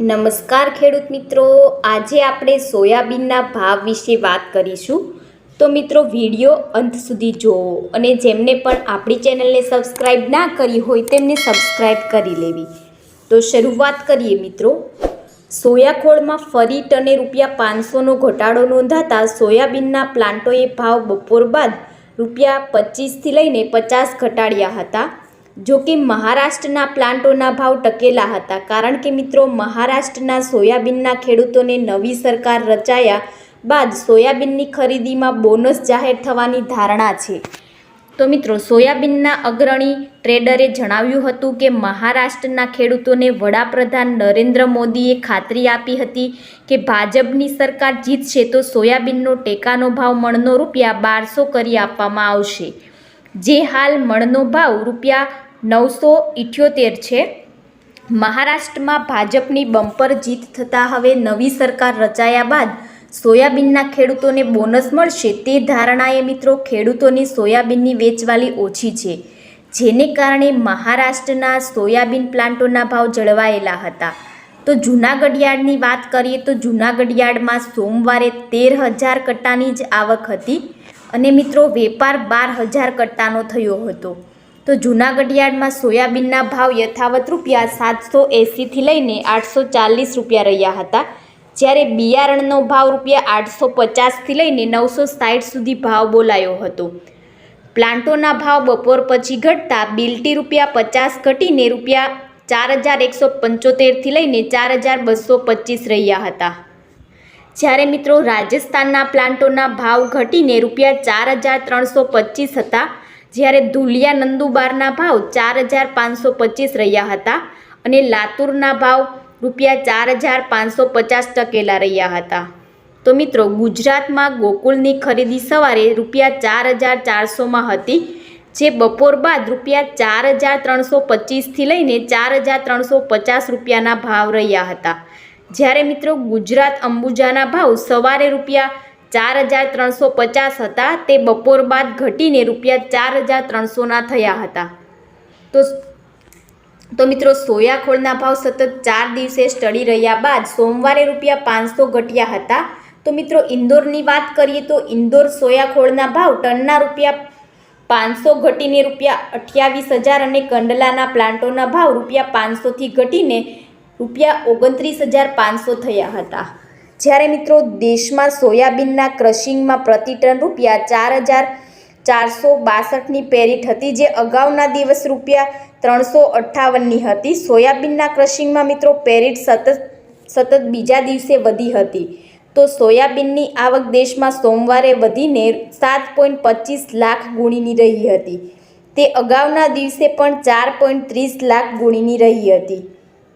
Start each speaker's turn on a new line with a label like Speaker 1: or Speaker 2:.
Speaker 1: નમસ્કાર ખેડૂત મિત્રો. આજે આપણે સોયાબીનના ભાવ વિશે વાત કરીશું. તો મિત્રો, વીડિયો અંત સુધી જુઓ અને જેમને પણ આપણી ચેનલને સબસ્ક્રાઈબ ના કરી હોય તેમને સબસ્ક્રાઈબ કરી લેવી. તો શરૂઆત કરીએ મિત્રો. સોયાખોળમાં ફરી ટને રૂપિયા પાંચસોનો ઘટાડો નોંધાતા સોયાબીનના પ્લાન્ટોએ ભાવ બપોર બાદ રૂપિયા પચીસથી લઈને પચાસ ઘટાડ્યા હતા. જો કે મહારાષ્ટ્રના પ્લાન્ટોના ભાવ ટકેલા હતા, કારણ કે મિત્રો મહારાષ્ટ્રના સોયાબીનના ખેડૂતોને નવી સરકાર રચાયા બાદ સોયાબીનની ખરીદીમાં બોનસ જાહેર થવાની ધારણા છે. તો મિત્રો, સોયાબીનના અગ્રણી ટ્રેડરે જણાવ્યું હતું કે મહારાષ્ટ્રના ખેડૂતોને વડાપ્રધાન નરેન્દ્ર મોદીએ ખાતરી આપી હતી કે ભાજપની સરકાર જીતશે તો સોયાબીનનો ટેકાનો ભાવ મણનો રૂપિયા બારસો કરી આપવામાં આવશે. જે હાલ મણનો ભાવ રૂપિયા નવસો ઇઠ્યોતેર છે. મહારાષ્ટ્રમાં ભાજપની બમ્પર જીત થતાં હવે નવી સરકાર રચાયા બાદ સોયાબીનના ખેડૂતોને બોનસ મળશે તે ધારણાએ મિત્રો ખેડૂતોની સોયાબીનની વેચવાલી ઓછી છે, જેને કારણે મહારાષ્ટ્રના સોયાબીન પ્લાન્ટોના ભાવ જળવાયેલા હતા. તો જૂનાગઢ વાત કરીએ તો જૂનાગઢ સોમવારે તેર હજાર કટ્ટાની જ આવક હતી અને મિત્રો વેપાર બાર હજાર કટ્ટાનો થયો હતો. તો જૂનાગઢ યાર્ડમાં સોયાબીનના ભાવ યથાવત રૂપિયા સાતસો એંસીથી લઈને આઠસો ચાલીસ રૂપિયા રહ્યા હતા, જ્યારે બિયારણનો ભાવ રૂપિયા આઠસો પચાસથી લઈને નવસો સાઠ સુધી ભાવ બોલાયો હતો. પ્લાન્ટોના ભાવ બપોર પછી ઘટતા બિલ્ટી રૂપિયા પચાસ ઘટીને રૂપિયા ચાર હજાર એકસો પંચોતેરથી લઈને ચાર હજાર બસો પચીસ રહ્યા હતા. જ્યારે મિત્રો રાજસ્થાનના પ્લાન્ટોના ભાવ ઘટીને રૂપિયા ચાર હજાર ત્રણસો પચીસ હતા જ્યારે ધુલિયા નંદુબારના ભાવ ચાર હજાર પાંચસો પચીસ રહ્યા હતા અને લાતુરના ભાવ રૂપિયા ચાર હજાર પાંચસો પચાસ ટકેલા રહ્યા હતા. તો મિત્રો, ગુજરાતમાં ગોકુળની ખરીદી સવારે રૂપિયા ચાર હજાર ચારસોમાં હતી, જે બપોર બાદ રૂપિયા ચાર હજાર ત્રણસો પચીસથી લઈને ચાર હજાર ત્રણસો પચાસ રૂપિયાના ભાવ રહ્યા હતા. જ્યારે મિત્રો ગુજરાત અંબુજાના ભાવ સવારે રૂપિયા ચાર હજાર ત્રણસો પચાસ હતા. તે બપોર બાદ ઘટીને રૂપિયા ચાર હજાર ત્રણસોના થયા હતા. તો તો મિત્રો સોયાખોળના ભાવ સતત ચાર દિવસે સ્ટડી રહ્યા બાદ સોમવારે રૂપિયા પાંચસો ઘટ્યા હતા. તો મિત્રો ઇન્દોરની વાત કરીએ તો ઇન્દોર સોયાખોળના ભાવ ટનના રૂપિયા પાંચસો ઘટીને રૂપિયા અઠ્યાવીસ હજાર અને કંડલાના પ્લાન્ટોના ભાવ રૂપિયા પાંચસોથી ઘટીને રૂપિયા ઓગણત્રીસ હજાર પાંચસો થયા હતા. જ્યારે મિત્રો દેશમાં સોયાબીનના ક્રશિંગમાં પ્રતિ ટન રૂપિયા ચાર હજાર ચારસો બાસઠની પેરીટ હતી, જે અગાઉના દિવસ રૂપિયા ત્રણસો અઠ્ઠાવનની હતી. સોયાબીનના ક્રશિંગમાં મિત્રો પેરીટ સતત સતત બીજા દિવસે વધી હતી. તો સોયાબીનની આવક દેશમાં સોમવારે વધીને સાત પોઈન્ટ પચીસ લાખ ગુણીની રહી હતી. તે અગાઉના દિવસે પણ ચાર પોઈન્ટ ત્રીસ લાખ ગુણીની રહી હતી.